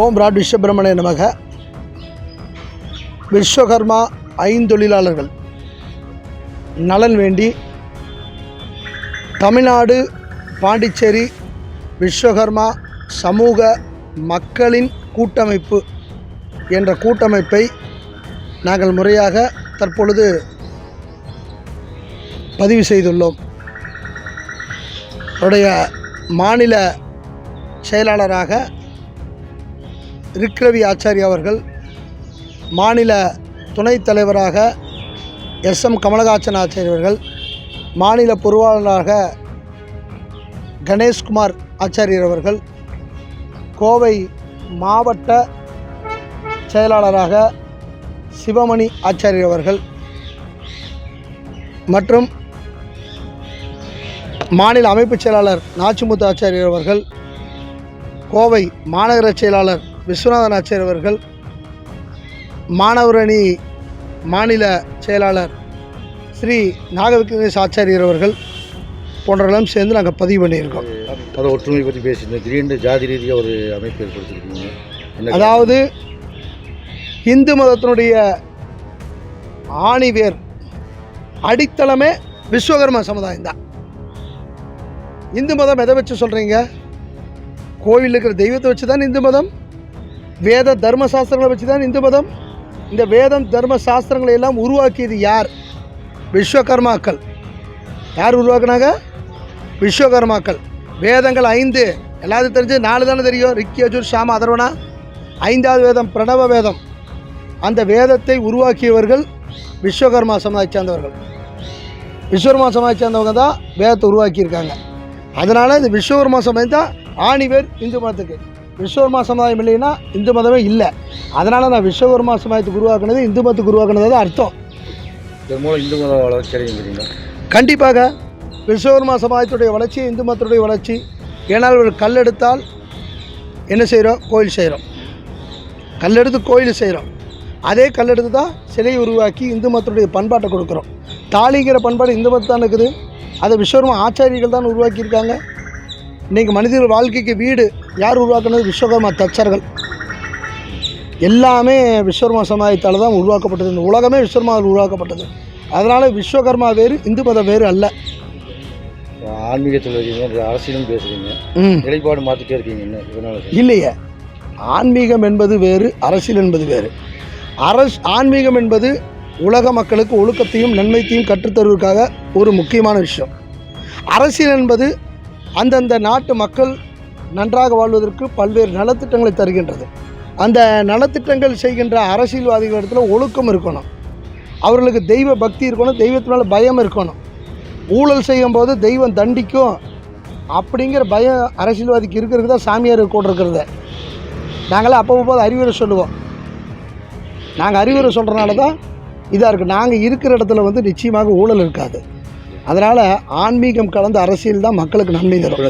ஓம் rod விஸ்வபிரமணிய நமக. விஸ்வகர்மா ஐந்தொழிலாளர்கள் நலன் வேண்டி தமிழ்நாடு பாண்டிச்சேரி விஸ்வகர்மா சமூக மக்களின் கூட்டமைப்பு என்ற கூட்டமைப்பை நாங்கள் முறையாக தற்பொழுது பதிவு செய்துள்ளோம். அவருடைய மாநில செயலாளராக ரிக்ரவி ஆச்சாரி அவர்கள் மாநில துணைத் தலைவராக எஸ் எம் கமலஹாசன் ஆச்சாரி அவர்கள் மாநில பொருளாளராக கணேஷ்குமார் ஆச்சாரியர் அவர்கள் கோவை மாவட்ட செயலாளராக சிவமணி ஆச்சாரியர் அவர்கள் மற்றும் மாநில அமைப்புச் செயலாளர் நாச்சிமுத்து ஆச்சாரியர் அவர்கள் கோவை மாநகர செயலாளர் விஸ்வநாதன் ஆச்சாரியர் அவர்கள் மாணவரணி மாநில செயலாளர் ஸ்ரீ நாகவிக்னேஷ் ஆச்சாரியர் அவர்கள் போன்றவர்களும் சேர்ந்து நாங்கள் பதிவு பண்ணியிருக்கோம். அதை ஒற்றுமை பற்றி பேசியிருந்தேன் திடீர்னு ஜாதி ரீதியாக ஒரு அமைப்பு ஏற்படுத்திருக்கீங்க. அதாவது இந்து மதத்தினுடைய ஆணிவேர் அடித்தளமே விஸ்வகர்ம சமுதாயம் தான். இந்து மதம் எதை வச்சு சொல்கிறீங்க கோவில் இருக்கிற தெய்வத்தை வச்சு தான் இந்து மதம் வேத தர்ம சாஸ்திரங்களை வச்சு தான் இந்து மதம். இந்த வேதம் தர்ம சாஸ்திரங்களை எல்லாம் உருவாக்கியது யார்? விஸ்வகர்மாக்கள். யார் உருவாக்குனாங்க? விஸ்வகர்மாக்கள். வேதங்கள் ஐந்து. எல்லாத்தையும் தெரிஞ்சு நாலு தானே தெரியும். ரிக்கியஜூர் ஷாம அதர்வனா. ஐந்தாவது வேதம் பிரணவ வேதம். அந்த வேதத்தை உருவாக்கியவர்கள் விஸ்வகர்மா சமுதாயத்தை சேர்ந்தவர்கள். விஸ்வகர்மா சமுதாயத்தை சேர்ந்தவங்க தான் வேதத்தை உருவாக்கியிருக்காங்க. அதனால் இந்த விஸ்வகர்மா சமுதாயம் தான் ஆணிவேர் இந்து மதத்துக்கு. விஸ்வகர்மா சமுதாயம் இல்லைன்னா இந்து மதமே இல்லை. அதனால் நான் விஸ்வகர்மா சமுதாயத்துக்கு உருவாக்குனது இந்து மதத்துக்கு உருவாக்குனது தான் அர்த்தம். இதன் மூலம் இந்து மத வளர்ச்சி கண்டிப்பாக விஸ்வகர்மா சமுதாயத்துடைய வளர்ச்சி இந்து மதத்துடைய வளர்ச்சி. ஏன்னால் ஒரு கல் எடுத்தால் என்ன செய்கிறோம்? கோயில் செய்கிறோம். கல் எடுத்து கோயில் செய்கிறோம். அதே கல் எடுத்து தான் சிலையை உருவாக்கி இந்து மதத்துடைய பண்பாட்டை கொடுக்குறோம். தாலிங்கிற பண்பாடு இந்து மதம் தான் இருக்குது. அதை விஸ்வகர்மா ஆச்சாரியர்கள் தான் உருவாக்கியிருக்காங்க. இன்றைக்கி மனிதர்கள் வாழ்க்கைக்கு வீடு யார் உருவாக்குனது? விஸ்வகர்மா தச்சர்கள். எல்லாமே விஸ்வகர்மா சமுதாயத்தால் தான் உருவாக்கப்பட்டது. இந்த உலகமே விஸ்வகர்மாவில் உருவாக்கப்பட்டது. அதனால் விஸ்வகர்மா வேறு இந்து மதம் வேறு அல்ல. ஆன்மீகத்தில் இருக்கீங்க அரசியலும் பேசுகிறீங்க நிலைப்பாடு மாற்றிட்டே இருக்கீங்க இல்லையே. ஆன்மீகம் என்பது வேறு அரசியல் என்பது வேறு. அரஸ் ஆன்மீகம் என்பது உலக மக்களுக்கு ஒழுக்கத்தையும் நன்மைத்தையும் கற்றுத்தருவதற்காக ஒரு முக்கியமான விஷயம். அரசியல் என்பது அந்தந்த நாட்டு மக்கள் நன்றாக வாழ்வதற்கு பல்வேறு நலத்திட்டங்களை தருகின்றது. அந்த நலத்திட்டங்கள் செய்கின்ற அரசியல்வாதிகளிடத்தில் ஒழுக்கம் இருக்கணும். அவர்களுக்கு தெய்வ பக்தி இருக்கணும் தெய்வத்தினால பயம் இருக்கணும். ஊழல் செய்யும்போது தெய்வம் தண்டிக்கும் அப்படிங்கிற பயம் அரசியல்வாதிக்கு இருக்கிறது தான் சாமியார் கூட இருக்கிறது. நாங்களாம் அப்போ போது அறிவுரை சொல்லுவோம். நாங்கள் அறிவுரை சொல்கிறனால தான் இதாக இருக்குது நாங்கள் இருக்கிற இடத்துல வந்து நிச்சயமாக ஊழல் இருக்காது. அதனால் ஆன்மீகம் கலந்த அரசியல் தான் மக்களுக்கு நன்மை தரும்.